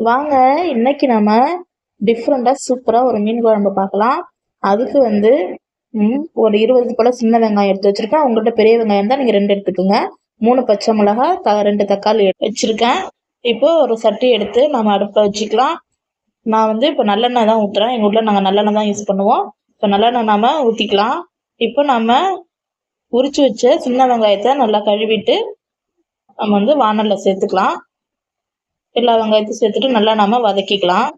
வாங்க இன்னைக்கு நம்ம டிஃப்ரெண்ட்டாக சூப்பராக ஒரு மீன் குழம்பு பார்க்கலாம். அதுக்கு வந்து ஒரு இருபது போல சின்ன வெங்காயம் எடுத்து வச்சிருக்கேன். உங்கள்கிட்ட பெரிய வெங்காயம் தான் நீங்கள் ரெண்டு எடுத்துக்கோங்க. மூணு பச்சை மிளகா த ரெண்டு தக்காளி எடுத்து வச்சிருக்கேன். இப்போ ஒரு சட்டி எடுத்து நம்ம அடுப்பில் வச்சுக்கலாம். நான் வந்து இப்போ நல்லெண்ணெய் தான் ஊற்றுறேன் எங்கள் வீட்டில் நாங்கள் நல்லெண்ணெய் தான் யூஸ் பண்ணுவோம். இப்போ நல்லெண்ணெய் நாம ஊற்றிக்கலாம் இப்போ நம்ம உரிச்சு வச்ச சின்ன வெங்காயத்தை நல்லா கழுவிட்டு நம்ம வந்து வானலில் சேர்த்துக்கலாம். எல்லா வெங்காயத்தையும் சேர்த்துட்டு நல்லா நாம வதக்கிக்கலாம்.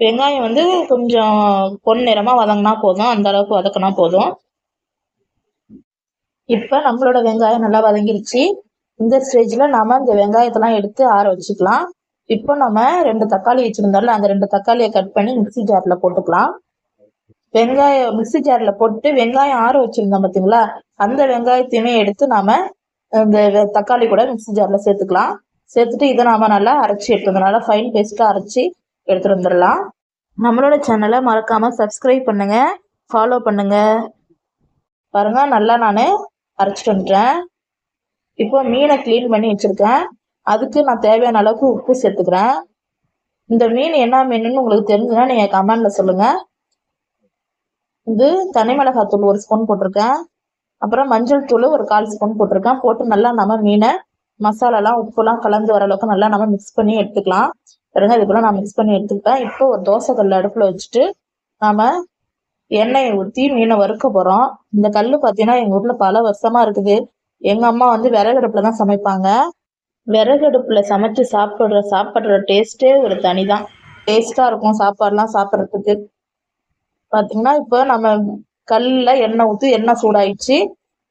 வெங்காயம் வந்து கொஞ்சம் பொன்னிறமா வதங்கினா போதும். அந்த அளவுக்கு வதக்கினா போதும். இப்போ நம்மளோட வெங்காயம் நல்லா வதங்கிருச்சு. இந்த ஸ்டேஜில் நாம இந்த வெங்காயத்தெல்லாம் எடுத்து ஆற வச்சுக்கலாம். இப்போ நம்ம ரெண்டு தக்காளி வச்சிருந்தோம்ல அந்த ரெண்டு தக்காளியை கட் பண்ணி மிக்ஸி ஜாரில் போட்டுக்கலாம். வெங்காயம் மிக்ஸி ஜாரில் போட்டு வெங்காயம் ஆற வச்சிருந்தோம் பார்த்தீங்களா அந்த வெங்காயத்தையுமே எடுத்து நாம இந்த தக்காளி கூட மிக்ஸி ஜாரில் சேர்த்துக்கலாம். சேர்த்துட்டு இதை நாம நல்லா அரைச்சி எடுத்துருந்தனால ஃபைன் பேஸ்ட்டாக அரைச்சி எடுத்துட்டு வந்துடலாம் நம்மளோட சேனலை மறக்காம சப்ஸ்கிரைப் பண்ணுங்க. ஃபாலோ பண்ணுங்க. பாருங்க நல்லா நான் அரைச்சிட்டு வந்துட்டேன். இப்போ மீனை க்ளீன் பண்ணி வச்சுருக்கேன். அதுக்கு நான் தேவையான அளவுக்கு உப்பு சேர்த்துக்கிறேன். இந்த மீன் என்ன மீனுன்னு உங்களுக்கு தெரிஞ்சுன்னா நீங்கள் கமெண்டில் சொல்லுங்கள் இது தனி மிளகாத்தூள் ஒரு ஸ்பூன் போட்டிருக்கேன். அப்புறம் மஞ்சள் தூள் ஒரு கால் ஸ்பூன் போட்டிருக்கேன். போட்டு நல்லா நம்ம மீனை மசாலாலாம் உப்புலாம் கலந்து வர அளவுக்கு நல்லா நம்ம மிக்ஸ் பண்ணி எடுத்துக்கலாம். பாருங்க இதுக்குள்ள நான் மிக்ஸ் பண்ணி எடுத்துக்கிட்டேன். இப்போ ஒரு தோசை கல் அடுப்பில் வச்சுட்டு நாம எண்ணெயை ஊற்றி மீனை வறுக்க போகிறோம் இந்த கல் பார்த்தீங்கன்னா எங்கள் ஊரில் பல வருஷமா இருக்குது. எங்கள் அம்மா வந்து விறகடுப்பில் தான் சமைப்பாங்க. விறகடுப்பில் சமைச்சு சாப்பிட்ற சாப்பிட்ற டேஸ்ட்டே ஒரு தனி தான் டேஸ்ட்டாக இருக்கும் சாப்பாடுலாம் சாப்பிட்றதுக்கு. பார்த்தீங்கன்னா இப்போ நம்ம கல்லில் எண்ணெய் ஊற்றி எண்ணெய் சூடாயிடுச்சு.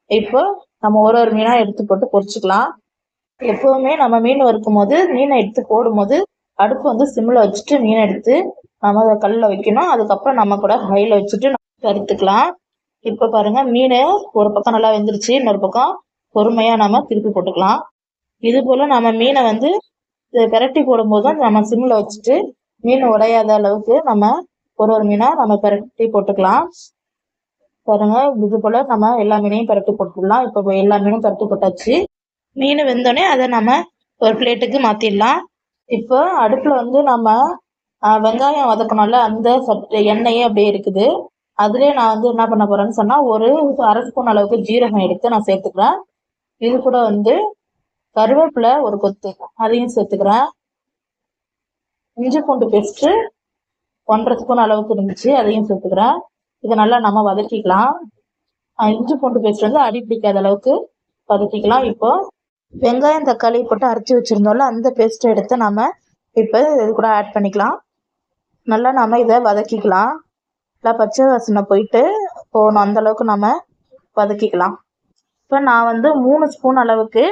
இப்போ நம்ம ஒரு ஒரு மீனாக எடுத்து போட்டு பொரிச்சுக்கலாம். எப்பவுமே நம்ம மீன் வறுக்கும் போது மீனை எடுத்து போடும்போது அடுப்பு வந்து சிம்மில் வச்சுட்டு மீனை எடுத்து நம்ம அதை கல்லில் வைக்கணும். அதுக்கப்புறம் நம்ம கூட ஹையில் வச்சுட்டு நம்ம வறுத்துக்கலாம். இப்போ பாருங்க மீன் ஒரு பக்கம் நல்லா வெந்துருச்சு இன்னொரு பக்கம் பொறுமையாக நம்ம திருப்பி போட்டுக்கலாம். இது போல் நம்ம மீனை வந்து பெரட்டி பிரட்டி போடும்போதும் நம்ம சிம்மில் வச்சுட்டு மீன் உடையாத அளவுக்கு நம்ம ஒரு ஒரு மீனாக நம்ம பிரட்டி போட்டுக்கலாம். பாருங்க இது போல் நம்ம எல்லா மீனையும் பிரட்டி போட்டுக்கலாம். இப்போ எல்லா மீனும் பெரட்டி போட்டாச்சு. மீன் வெந்தோடனே அதை நம்ம ஒரு பிளேட்டுக்கு மாற்றிடலாம் இப்போ அடுப்பில் வந்து நம்ம வெங்காயம் வதக்கணும்ல அந்த சட் எண்ணெயே அப்படியே இருக்குது. அதுலேயே நான் வந்து என்ன பண்ண போறேன்னு சொன்னால் ஒரு அரை ஸ்பூன் அளவுக்கு ஜீரகம் எடுத்து நான் சேர்த்துக்கிறேன். இது கூட வந்து கருவேப்பிலை ஒரு கொத்து அதையும் சேர்த்துக்கிறேன். இஞ்சி பூண்டு பேஸ்ட்டு ஒன்றரை ஸ்பூன் அளவுக்கு இருந்துச்சு அதையும் சேர்த்துக்கிறேன். இதை நல்லா நம்ம வதக்கிக்கலாம். இஞ்சி பூண்டு பேஸ்ட் வந்து அடி பிடிக்காத அளவுக்கு வதக்கிக்கலாம். இப்போ வெங்காயம் தக்காளி போட்டு அரைச்சி வச்சுருந்தோம்ல அந்த பேஸ்ட்டை எடுத்து நம்ம இப்போ இது கூட ஆட் பண்ணிக்கலாம். நல்லா நம்ம இதை வதக்கிக்கலாம். நல்லா பச்சை வாசனை போயிட்டு போகணும். அந்தளவுக்கு நம்ம வதக்கிக்கலாம். இப்போ நான் வந்து மூணு ஸ்பூன் அளவுக்கு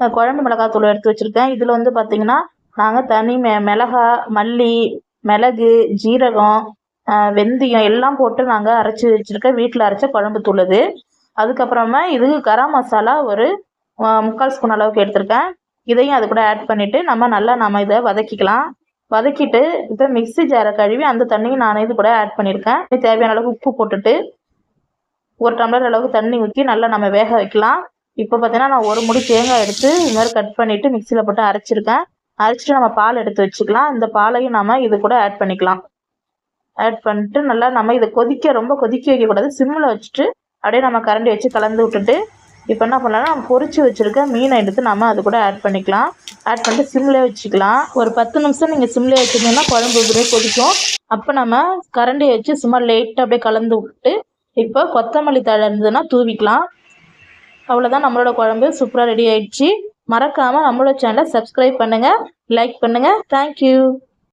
குழம்பு குழம்பு மிளகாத்தூள் எடுத்து வச்சுருக்கேன். இதில் வந்து பார்த்திங்கன்னா நாங்கள் தனி மெ மிளகா மல்லி மிளகு ஜீரகம் வெந்தயம் எல்லாம் போட்டு நாங்கள் அரைச்சி வச்சுருக்கேன். வீட்டில் அரைச்ச குழம்பு தூள் இது அதுக்கப்புறமா இதுக்கு கரம் மசாலா ஒரு முக்கால் ஸ்பூன் அளவுக்கு எடுத்திருக்கேன். இதையும் அது கூட ஆட் பண்ணிவிட்டு நம்ம நல்லா நம்ம இதை வதக்கிக்கலாம். வதக்கிட்டு இப்போ மிக்ஸி ஜாரை கழுவி அந்த தண்ணியும் நான் இது கூட ஆட் பண்ணியிருக்கேன் தேவையான அளவுக்கு உப்பு போட்டுட்டு ஒரு டம்ளர் அளவுக்கு தண்ணி ஊற்றி நல்லா நம்ம வேக வைக்கலாம். இப்போ பார்த்தீங்கன்னா நான் ஒரு முடி தேங்காய் எடுத்து இது மாதிரி கட் பண்ணிவிட்டு மிக்சியில் போட்டு அரைச்சிருக்கேன். அரைச்சிட்டு நம்ம பால் எடுத்து வச்சுக்கலாம். இந்த பாலையும் நம்ம இது கூட ஆட் பண்ணிக்கலாம். ஆட் பண்ணிட்டு நல்லா நம்ம இதை கொதிக்க ரொம்ப கொதிக்க வைக்கக்கூடாது. சிம்மில் வச்சுட்டு அப்படியே நம்ம கரண்டி வச்சு கலந்து விட்டுட்டு இப்போ என்ன பண்ணலாம்னா நம்ம பொரிச்சு வச்சுருக்க மீனை எடுத்து நம்ம அது கூட ஆட் பண்ணிக்கலாம். ஆட் பண்ணிட்டு சிம்லேயே வச்சுக்கலாம். ஒரு பத்து நிமிஷம் நீங்கள் சிம்லேயே வச்சுருந்தீங்கன்னா குழம்பு இப்படியே கொதிக்கும். அப்போ நம்ம கரண்டியை வச்சு சும்மா லைட்டாக அப்படியே கலந்து விட்டு இப்போ கொத்தமல்லி தழை இருந்ததுன்னா தூவிக்கலாம். அவ்வளோதான் நம்மளோட குழம்பு சூப்பராக ரெடி ஆயிடுச்சு. மறக்காமல் நம்மளோட சேனலை சப்ஸ்கிரைப் பண்ணுங்கள் லைக் பண்ணுங்கள் தேங்க்யூ